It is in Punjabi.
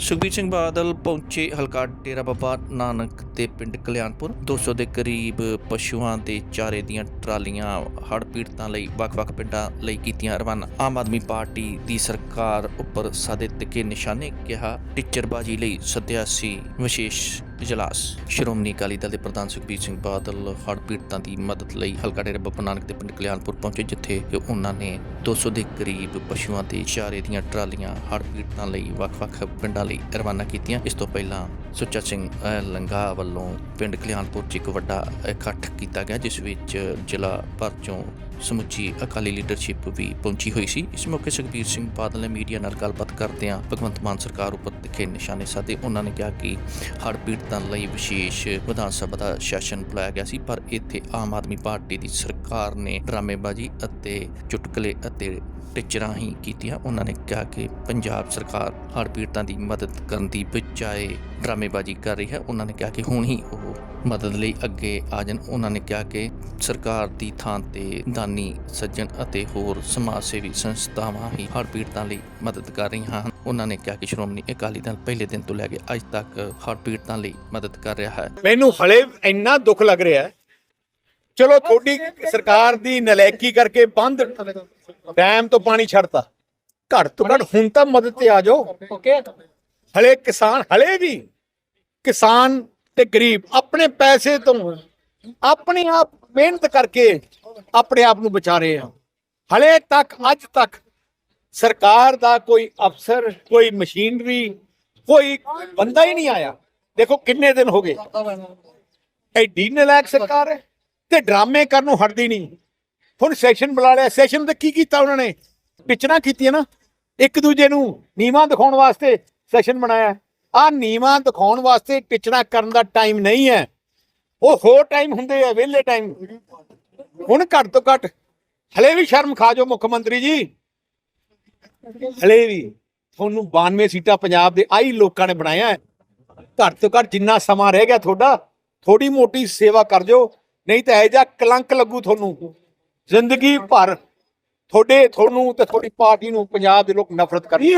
ਸੁਖਬੀਰ ਸਿੰਘ ਬਾਦਲ ਪਹੁੰਚੇ ਹਲਕਾ ਡੇਰਾ ਬਾਬਾ ਨਾਨਕ ਦੇ ਪਿੰਡ ਕਲਿਆਣਪੁਰ। 200 ਦੇ ਕਰੀਬ ਪਸ਼ੂਆਂ ਦੇ ਚਾਰੇ ਦੀਆਂ ਟਰਾਲੀਆਂ ਹੜ੍ਹ ਪੀੜਤਾਂ ਲਈ ਵੱਖ-ਵੱਖ ਪਿੰਡਾਂ ਲਈ ਕੀਤੀਆਂ ਰਵਾਨਾ। ਆਮ ਆਦਮੀ ਪਾਰਟੀ ਦੀ ਸਰਕਾਰ ਉੱਪਰ ਸਾਦੇ ਤਿੱਕੇ ਨਿਸ਼ਾਨੇ ਕਿਹਾ, ਟੀਚਰਬਾਜੀ ਲਈ ਸੱਦਿਆ ਸੀ ਵਿਸ਼ੇਸ਼ ਇਜਲਾਸ। ਸ਼੍ਰੋਮਣੀ ਅਕਾਲੀ ਦਲ ਦੇ ਪ੍ਰਧਾਨ ਸੁਖਬੀਰ ਸਿੰਘ ਬਾਦਲ ਹੜ੍ਹ ਪੀੜਤਾਂ ਦੀ ਮਦਦ ਲਈ ਹਲਕਾ ਡੇਰਾ ਬਾਬਾ ਨਾਨਕ ਦੇ ਪਿੰਡ ਕਲਿਆਣਪੁਰ ਪਹੁੰਚੇ, ਜਿੱਥੇ ਕਿ ਉਹਨਾਂ ਨੇ 200 ਦੇ ਕਰੀਬ ਪਸ਼ੂਆਂ ਦੇ ਚਾਰੇ ਦੀਆਂ ਟਰਾਲੀਆਂ ਹੜ੍ਹ ਪੀੜਤਾਂ ਲਈ ਵੱਖ-ਵੱਖ ਪਿੰਡਾਂ ਲਈ ਰਵਾਨਾ ਕੀਤੀਆਂ। ਇਸ ਤੋਂ ਪਹਿਲਾਂ ਸੁੱਚਾ ਸਿੰਘ ਲੰਗਾ ਵੱਲੋਂ ਪਿੰਡ ਕਲਿਆਣਪੁਰ 'ਚ ਇੱਕ ਵੱਡਾ ਇਕੱਠ ਕੀਤਾ ਗਿਆ, ਜਿਸ ਵਿੱਚ ਜ਼ਿਲ੍ਹਾ ਭਰ ਚੋਂ ਸਮੁੱਚੀ ਅਕਾਲੀ ਲੀਡਰਸ਼ਿਪ ਵੀ ਪਹੁੰਚੀ ਹੋਈ ਸੀ। ਇਸ ਮੌਕੇ ਸੁਖਬੀਰ ਸਿੰਘ ਬਾਦਲ ਨੇ ਮੀਡੀਆ ਨਾਲ ਗੱਲਬਾਤ ਕਰਦਿਆਂ ਭਗਵੰਤ ਮਾਨ ਸਰਕਾਰ ਉੱਪਰ ਤਿੱਖੇ ਨਿਸ਼ਾਨੇ ਸਾਧੇ। ਉਹਨਾਂ ਨੇ ਕਿਹਾ ਕਿ ਹੜ੍ਹ ਪੀੜਤ ਲਈ ਵਿਸ਼ੇਸ਼ ਵਿਧਾਨ ਸਭਾ ਦਾ ਸੈਸ਼ਨ ਬੁਲਾਇਆ ਗਿਆ ਸੀ, ਪਰ ਇੱਥੇ ਆਮ ਆਦਮੀ ਪਾਰਟੀ ਦੀ ਸਰਕਾਰ ਨੇ ਡਰਾਮੇਬਾਜ਼ੀ ਅਤੇ ਚੁਟਕਲੇ ਅਤੇ ਟਿਚਰਾਂ ਹੀ ਕੀਤੀਆਂ। ਉਹਨਾਂ ਨੇ ਕਿਹਾ ਕਿ ਪੰਜਾਬ ਸਰਕਾਰ ਹੜ੍ਹ ਪੀੜਤਾਂ ਦੀ ਮਦਦ ਕਰਨ ਦੀ ਬਜਾਏ ਡਰਾਮੇਬਾਜ਼ੀ ਕਰ ਰਹੀ ਹੈ। ਉਹਨਾਂ ਨੇ ਕਿਹਾ ਕਿ ਹੁਣ ਹੀ ਉਹ ਮਦਦ ਲਈ ਅੱਗੇ ਆ ਜਾਣ। ਉਹਨਾਂ ਨੇ ਕਿਹਾ ਕਿ ਸਰਕਾਰ ਦੀ ਥਾਂ ਤੇ ਦਾਨੀ, ਸੱਜਣ ਅਤੇ ਹੋਰ ਸਮਾਜ ਸੇਵੀ ਸੰਸਥਾਵਾਂ ਹੀ ਹੜ੍ਹ ਪੀੜਤਾਂ ਲਈ ਮਦਦ ਕਰ ਰਹੀਆਂ ਹਨ। ਉਹਨਾਂ ਨੇ ਕਿਹਾ ਕਿ ਸ਼੍ਰੋਮਣੀ ਅਕਾਲੀ ਦਲ ਪਹਿਲੇ ਦਿਨ ਤੋਂ ਲੈ ਕੇ ਅੱਜ ਤੱਕ ਹੜ੍ਹ ਪੀੜਤਾਂ ਲਈ ਮਦਦ ਕਰ ਰਿਹਾ ਹੈ। ਮੈਨੂੰ ਹਲੇ ਇੰਨਾ ਦੁੱਖ ਲੱਗ ਰਿਹਾ ਹੈ ਚਲੋ ਤੁਹਾਡੀ ਸਰਕਾਰ ਦੀ ਨਲਾਇਕੀ ਕਰਕੇ ਬੰਦ ਡੈਮ ਤੋਂ ਪਾਣੀ ਛੱਡਤਾ। ਘੱਟ ਤੋਂ ਘੱਟ ਹੁਣ ਤਾਂ ਮਦਦ ਤੇ ਆ ਜਾਓ। ਓਕੇ। ਹਲੇ ਕਿਸਾਨ ਹਲੇ ਵੀ ਕਿਸਾਨ ਤੇ ਗਰੀਬ ਆਪਣੇ ਪੈਸੇ ਤੋਂ ਆਪਣੀ ਆਪ ਮਿਹਨਤ ਕਰਕੇ ਆਪਣੇ ਆਪ ਨੂੰ ਬਚਾ ਰਹੇ ਆ। ਹਲੇ ਤੱਕ ਅੱਜ ਤੱਕ ਸਰਕਾਰ ਦਾ ਕੋਈ ਅਫਸਰ ਕੋਈ ਮਸ਼ੀਨਰੀ ਕੋਈ ਬੰਦਾ ਹੀ ਨਹੀਂ ਆਇਆ। ਦੇਖੋ ਕਿੰਨੇ ਦਿਨ ਹੋ ਗਏ। ਐਡੀ ਨਲਾਇਕ ਸਰਕਾਰ ਹੈ। ਤੇ ਡਰਾਮੇ ਕਰਨ ਨੂੰ ਹਟਦੀ ਨਹੀਂ। ਹੁਣ ਸੈਸ਼ਨ ਬੁਲਾ ਲਿਆ। ਸੈਸ਼ਨ ਤੇ ਕੀ ਕੀਤਾ ਉਹਨਾਂ ਨੇ? ਪਿਚਣਾ ਕੀਤੀਆਂ ਨਾ। ਇੱਕ ਦੂਜੇ ਨੂੰ ਨੀਵਾਂ ਦਿਖਾਉਣ ਵਾਸਤੇ ਸੈਸ਼ਨ ਬਣਾਇਆ। ਆ ਨੀਵਾਂ ਦਿਖਾਉਣ ਵਾਸਤੇ ਪਿਚਣਾ ਕਰਨ ਦਾ ਟਾਈਮ ਨਹੀਂ ਹੈ। ਉਹ ਹੋਰ ਟਾਈਮ ਹੁੰਦੇ ਆ, ਵਿਹਲੇ ਟਾਈਮ ਹੁਣ ਘੱਟ ਤੋਂ ਘੱਟ ਹਲੇ ਵੀ ਸ਼ਰਮ ਖਾ ਜੋ ਮੁੱਖ ਮੰਤਰੀ ਜੀ। ਹਲੇ ਵੀ ਤੁਹਾਨੂੰ 92 ਸੀਟਾਂ ਪੰਜਾਬ ਦੇ ਆਈ ਲੋਕਾਂ ਨੇ ਬਣਾਇਆ ਘੱਟ ਤੋਂ ਘੱਟ ਜਿੰਨਾ ਸਮਾਂ ਰਹਿ ਗਿਆ ਤੁਹਾਡਾ ਥੋੜੀ ਮੋਟੀ ਸੇਵਾ ਕਰ ਜੋ ਨਹੀਂ ਤਾਂ ਇਹ ਜਾ ਕਲੰਕ ਲੱਗੂ ਤੁਹਾਨੂੰ। ਜ਼ਿੰਦਗੀ ਭਰ ਤੁਹਾਡੇ, ਤੁਹਾਨੂੰ ਤੇ ਤੁਹਾਡੀ ਪਾਰਟੀ ਨੂੰ ਪੰਜਾਬ ਦੇ ਲੋਕ ਨਫ਼ਰਤ ਕਰਨਗੇ।